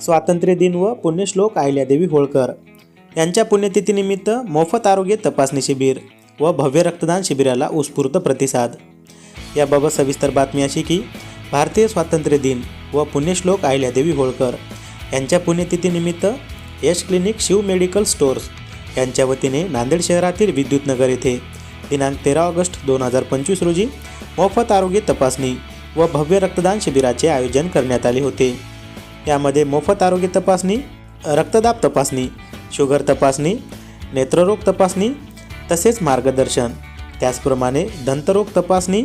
स्वातंत्र्य दिन व पुण्यश्लोक अहिल्यादेवी होळकर. यांच्या पुण्यतिथीनिमित्त मोफत आरोग्य तपासणी शिबिर व भव्य रक्तदान शिबिराला उत्स्फूर्त प्रतिसाद. याबाबत सविस्तर बातमी अशी की भारतीय स्वातंत्र्य दिन व पुण्यश्लोक अहिल्यादेवी होळकर यांच्या पुण्यतिथीनिमित्त Yash clinic Shiv medical stores यांच्या वतीने नांदेड शहरातील विद्युतनगर येथे दिनांक तेरा ऑगस्ट दोन हजार पंचवीस रोजी मोफत आरोग्य तपासणी व भव्य रक्तदान शिबिराचे आयोजन करण्यात आले होते. यामध्ये मोफत आरोग्य तपासणी रक्तदाब तपासणी शुगर तपासणी नेत्ररोग तपासणी तसेच मार्गदर्शन. त्याचप्रमाणे दंतरोग तपासणी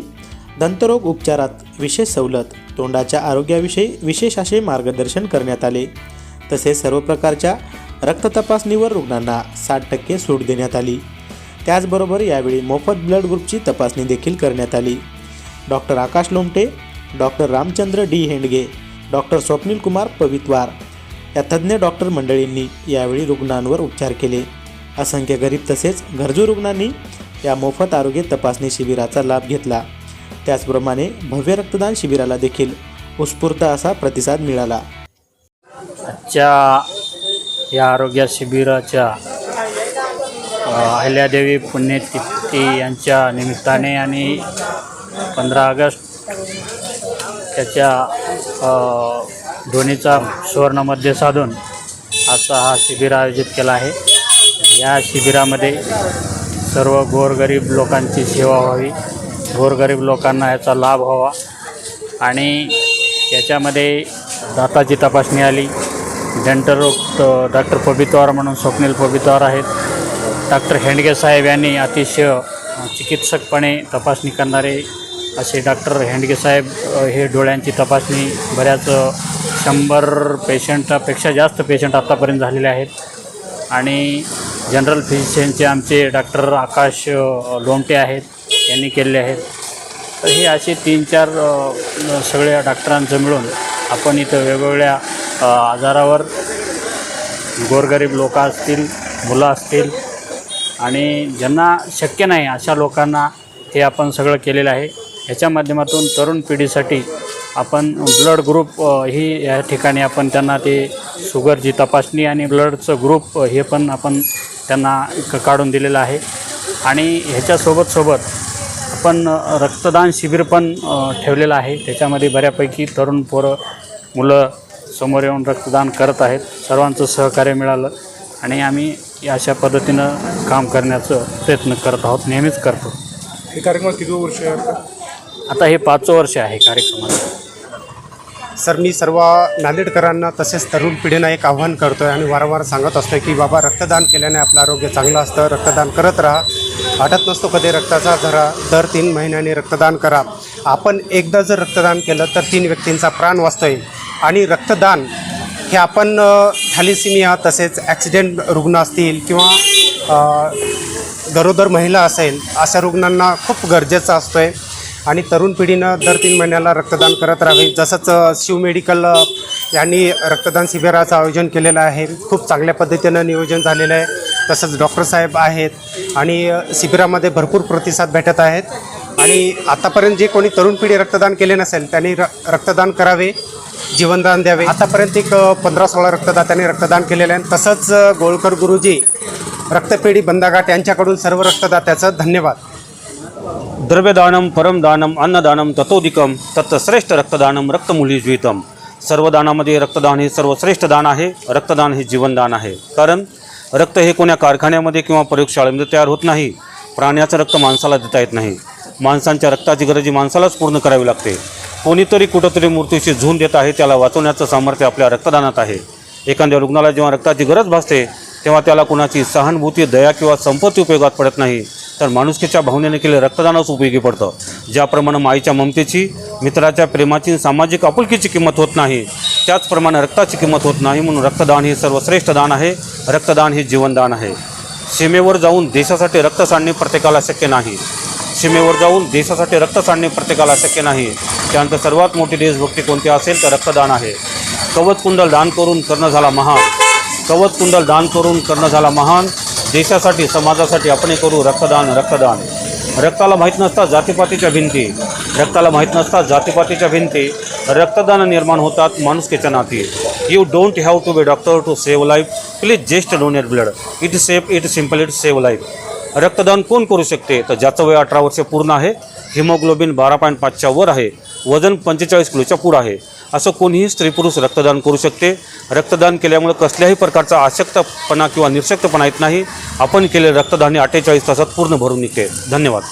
दंतरोग उपचारात विशेष सवलत तोंडाच्या आरोग्याविषयी विशेष असे मार्गदर्शन करण्यात आले. तसेच सर्व प्रकारच्या रक्त तपासणीवर रुग्णांना साठ टक्के सूट देण्यात आली. त्याचबरोबर यावेळी मोफत ब्लड ग्रुपची तपासणी देखील करण्यात आली. Doctor Akash Lomte doctor Ramchandra D. Hendge doctor Swapnil Kumar Pavitwar. या तज्ज्ञ डॉक्टर मंडळींनी यावेळी रुग्णांवर उपचार केले. असंख्य गरीब तसेच गरजू रुग्णांनी या मोफत आरोग्य तपासणी शिबिराचा लाभ घेतला. त्याचप्रमाणे भव्य रक्तदान शिबिराला देखील उत्स्फूर्त असा प्रतिसाद मिळाला. आजच्या या आरोग्य शिबिराच्या अहिल्यादेवी पुण्यतिथी यांच्या निमित्ताने आणि पंधरा ऑगस्ट त्याच्या ध्वनीचा सुवर्णमध्ये साधून आजचा हा शिबिर आयोजित केला आहे. या शिबिरामध्ये सर्व गोरगरीब लोकांची सेवा व्हावी. गोरगरीब लोकांना याचा लाभ व्हावा. आणि याच्यामध्ये दाताची तपासणी आली. डेंटल रोग डॉक्टर पबितवार म्हणून स्वप्नील पबितवार आहेत. डॉक्टर हेंडगे साहेब यांनी अतिशय चिकित्सकपणे तपासणी करणारे असे डॉक्टर हेंडगे साहेब हे डोळ्यांची तपासणी बऱ्याच शंभर पेशंटापेक्षा जास्त पेशंट आत्तापर्यंत झालेले आहेत. आणि जनरल फिजिशियनचे आमचे डॉक्टर आकाश लोमटे आहेत यांनी केलेले आहेत. तर हे असे तीन चार सगळ्या डॉक्टरांचं मिळून आपण इथं वेगवेगळ्या आजारावर गोरगरीब लोक असतील मुलं असतील आणि ज्यांना शक्य नाही अशा लोकांना हे आपण सगळं केलेलं आहे. ह्याच्या माध्यमातून तरुण पिढीसाठी आपण ब्लड ग्रुप ही या ठिकाणी आपण त्यांना ते शुगरची तपासणी आणि ब्लडचं ग्रुप हे पण आपण त्यांना क- काढून दिलेलं आहे. आणि ह्याच्यासोबत सोबत आपण रक्तदान शिबिर पण ठेवलेलं आहे. त्याच्यामध्ये बऱ्यापैकी तरुण पोरं मुलं समोर येऊन रक्तदान करत आहेत. सर्वांचं सहकार्य मिळालं आणि आम्ही अशा पद्धतीनं काम करण्याचं प्रयत्न करत आहोत. नेहमीच करतो. हे कार्यक्रम किती वर्ष आहे? आता? हे पाचवं वर्ष आहे कार्यक्रमाचं. सर मी सर्व नांदेडकरांना तसेच तरुण पिढींना एक आव्हान करतो आहे आणि वारंवार सांगत असतो की बाबा रक्तदान केल्याने आपलं आरोग्य चांगलं असतं रक्तदान करत राहा. वाटत नसतो कधी रक्ताचा धरा दर तीन महिन्यांनी रक्तदान करा. आपण एकदा जर रक्तदान केलं तर तीन व्यक्तींचा प्राण वाचतो येईल. आणि रक्तदान हे आपण थॅलिसिमिया तसेच ॲक्सिडेंट रुग्ण असतील किंवा गरोदर महिला असेल अशा रुग्णांना खूप गरजेचं असतो आहे आणि तरुण पिढीनं दर तीन महिन्याला रक्तदान करत राहावे. जसंच शिव मेडिकल यांनी रक्तदान शिबिराचं आयोजन केलेलं आहे. खूप चांगल्या पद्धतीनं नियोजन झालेलं आहे. तसंच डॉक्टर साहेब आहेत आणि शिबिरामध्ये भरपूर प्रतिसाद भेटत आहेत. आणि आतापर्यंत जे कोणी तरुण पिढी रक्तदान केले नसेल त्यांनी र रक्तदान करावे जीवनदान द्यावे. आतापर्यंत एक पंधरा सोळा रक्तदात्यांनी रक्तदान केलेलं आहे. तसंच गोळकर गुरुजी रक्तपेढी बंदाघाट यांच्याकडून सर्व रक्तदात्याचं धन्यवाद. द्रव्यदानं परमदानम अन्नदानं ततोधिकम तत्श्रेष्ठ रक्तदानं रक्तमुलीज्वितम सर्व दानामध्ये रक्तदान हे सर्वश्रेष्ठ दान आहे. रक्तदान हे जीवनदान आहे. कारण रक्त हे कोण्या कारखान्यामध्ये किंवा प्रयोगशाळेमध्ये तयार होत नाही. प्राण्याचं रक्त माणसाला देता येत नाही. माणसांच्या रक्ताची गरज ही माणसालाच पूर्ण करावी लागते. कोणीतरी कुठंतरी मूर्तीशी झून देत आहे त्याला वाचवण्याचं सामर्थ्य आपल्या रक्तदानात आहे. एखाद्या रुग्णाला जेव्हा रक्ताची गरज भासते तेव्हा त्याला कुणाची सहानुभूती दया किंवा संपत्ती उपयोगात पडत नाही. तर माणुसकीच्या भावनेने केले रक्तदानच उपयोगी पडतं. ज्याप्रमाणे माईच्या ममतेची मित्राच्या प्रेमाची सामाजिक आपुलकीची किंमत होत नाही त्याचप्रमाणे रक्ताची किंमत होत नाही म्हणून रक्तदान हे सर्वश्रेष्ठ दान आहे. रक्तदान हे जीवनदान आहे. सीमेवर जाऊन देशासाठी रक्त सांडणे प्रत्येकाला शक्य नाही. सीमेवर जाऊन देशासाठी रक्त सांडणे प्रत्येकाला शक्य नाही. त्यानंतर सर्वात मोठी देशभक्ती कोणती असेल तर रक्तदान आहे. कवच कुंडल दान करून कर्ण झाला महान. कवच कुंडल दान करून कर्ण झाला महान. देशासाठी समाजासाठी आपण हे करू रक्तदान रक्तदान. रक्ताला माहीत नसतात जातीपातीच्या भिंती. रक्ताला माहीत नसतात जातीपातीच्या भिंती. रक्तदान निर्माण होतात माणुसकीच्या नाती. You don't have to be doctor to save life please just donate blood it safe it simple it save life रक्तदान कोण करू शकते? तर ज्याचं वय अठरा वर्ष पूर्ण आहे. हिमोग्लोबिन बारा पॉईंट पाचच्या वर आहे. वजन पंचेचाळीस किलोच्या पुढं आहे. असं कोणीही स्त्री पुरुष रक्तदान करू शकते. रक्तदान केल्यामुळे कसल्याही प्रकारचा आशक्तपणा किंवा निशक्तपणा येत नाही. आपण केले रक्तदान हे अठ्ठेचाळीस तासात पूर्ण भरून निघते. धन्यवाद.